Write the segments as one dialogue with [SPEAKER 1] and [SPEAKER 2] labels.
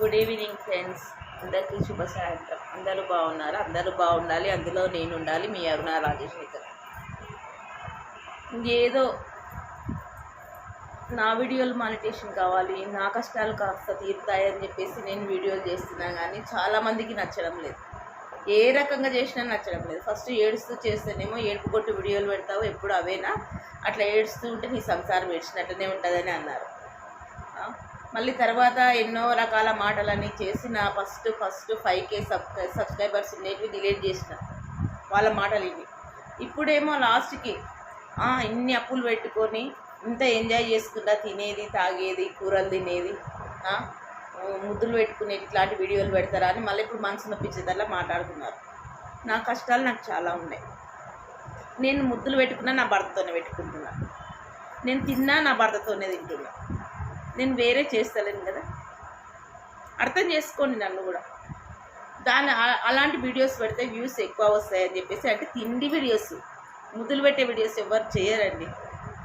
[SPEAKER 1] Good evening friends అందరికీ శుభ సాయంత్రం. అందరూ బాగున్నారు? అందరూ బాగుండాలి. అందులో నేను ఉండాలి. మీ అరుణ రాజశేఖర్. ఏదో నా వీడియోలు మానిటేషన్ కావాలి. నా కష్టాలు కాస్త తీరుతాయని చెప్పేసి నేను వీడియోలు చేస్తున్నా కానీ చాలామందికి నచ్చడం లేదు. ఏ రకంగా చేసినా నచ్చడం లేదు. ఫస్ట్ ఏడుస్తూ చేస్తేనేమో ఏడుపు కొట్టు వీడియోలు పెడతావు. ఎప్పుడు అవేనా? అట్లా ఏడుస్తూ ఉంటే నీ సంసారం ఏడ్చినట్లనే ఉంటుందని అన్నారు. మళ్ళీ తర్వాత ఎన్నో రకాల మాటలన్నీ చేసి నా first first five K sub subscribers ఉండేవి డిలీట్ చేసిన. వాళ్ళ మాటలు ఇవి. ఇప్పుడేమో లాస్ట్కి ఇన్ని అప్పులు పెట్టుకొని ఇంత ఎంజాయ్ చేసుకుంటా తినేది తాగేది కూరలు తినేది ముద్దులు పెట్టుకునే ఇట్లాంటి వీడియోలు పెడతారా అని మళ్ళీ ఇప్పుడు మనసు నొప్పించేదల్లా మాట్లాడుతున్నారు. నా కష్టాలు నాకు చాలా ఉన్నాయి. నేను ముద్దులు పెట్టుకున్నా నా భర్తతోనే పెట్టుకుంటున్నా. నేను తిన్నా నా భర్తతోనే తింటున్నా. నేను వేరే చేస్తలేను కదా. అర్థం చేసుకోండి నన్ను కూడా. దాని అలాంటి వీడియోస్ పెడితే వ్యూస్ ఎక్కువ వస్తాయని చెప్పేసి అంటే తిండి వీడియోస్ ముద్దులు పెట్టే వీడియోస్ ఎవరు చేయరండి.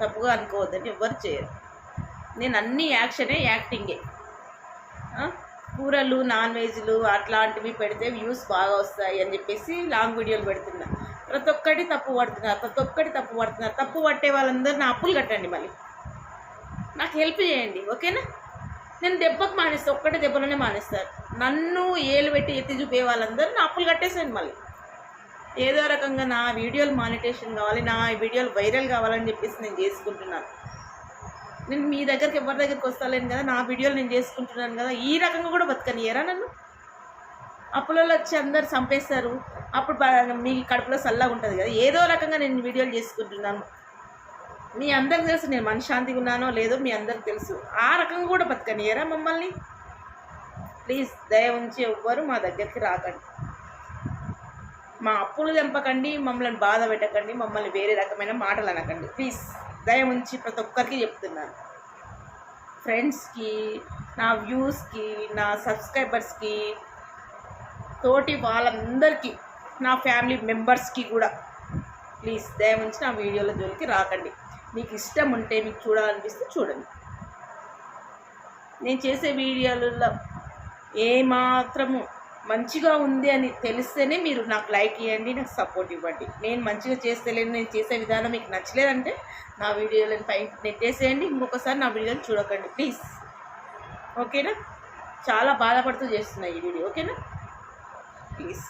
[SPEAKER 1] తప్పుగా అనుకోవద్దండి ఎవరు చేయరు. నేను అన్ని యాక్షనే యాక్టింగే కూరలు నాన్ వెజ్లు అట్లాంటివి పెడితే వ్యూస్ బాగా వస్తాయి అని చెప్పేసి లాంగ్ వీడియోలు పెడుతున్నా. ప్రతి ఒక్కటి తప్పు పడుతున్నారు ప్రతి ఒక్కటి తప్పు పడుతున్నారు. తప్పు పట్టే వాళ్ళందరూ నా అప్పులు కట్టండి మళ్ళీ. నాకు హెల్ప్ చేయండి ఓకేనా? నేను దెబ్బకు మానేస్తాను ఒక్కటే దెబ్బలోనే మానేస్తారు నన్ను ఏలు పెట్టి ఎత్తి చూపే వాళ్ళందరూ నా అప్పులు కట్టేసాను మళ్ళీ. ఏదో రకంగా నా వీడియోలు మానిటేషన్ కావాలి నా వీడియోలు వైరల్ కావాలని చెప్పేసి నేను చేసుకుంటున్నాను. నేను మీ దగ్గరికి ఎవరి దగ్గరికి వస్తాలేను కదా నా వీడియోలు నేను చేసుకుంటున్నాను కదా ఈ రకంగా కూడా బతకనియరా నన్ను? అప్పులలో వచ్చి అందరు చంపేస్తారు అప్పుడు మీ కడుపులో చల్లగా ఉంటుంది కదా ఏదో రకంగా నేను వీడియోలు చేసుకుంటున్నాను. మీ అందరికి తెలుసు నేను మనశ్శాంతిగా ఉన్నానో లేదో మీ అందరికి తెలుసు. ఆ రకంగా కూడా బతకనియరా మమ్మల్ని? ప్లీజ్ దయ ఉంచి ఎవ్వరు మా దగ్గరికి రాకండి. మా అప్పులు తెంపకండి మమ్మల్ని బాధ పెట్టకండి మమ్మల్ని వేరే రకమైన మాటలు అనకండి. ప్లీజ్ దయ ఉంచి ప్రతి ఒక్కరికి చెప్తున్నాను. ఫ్రెండ్స్కి నా వ్యూస్కి నా సబ్స్క్రైబర్స్కి తోటి వాళ్ళందరికీ నా ఫ్యామిలీ మెంబర్స్కి కూడా ప్లీజ్ దయవుంచి నా వీడియోల జోలికి రాకండి. మీకు ఇష్టం ఉంటే మీకు చూడాలనిపిస్తే చూడండి. నేను చేసే వీడియోలలో ఏమాత్రము మంచిగా ఉంది అని తెలిస్తేనే మీరు నాకు లైక్ ఇవ్వండి నాకు సపోర్ట్ ఇవ్వండి. నేను మంచిగా చేస్తలేను నేను చేసే విధానం మీకు నచ్చలేదంటే నా వీడియోలను పై నెట్టేసేయండి ఇంకొకసారి నా వీడియోని చూడకండి ప్లీజ్. ఓకేనా? చాలా బాధపడుతూ చేస్తున్నాయి ఈ వీడియో ఓకేనా? ప్లీజ్.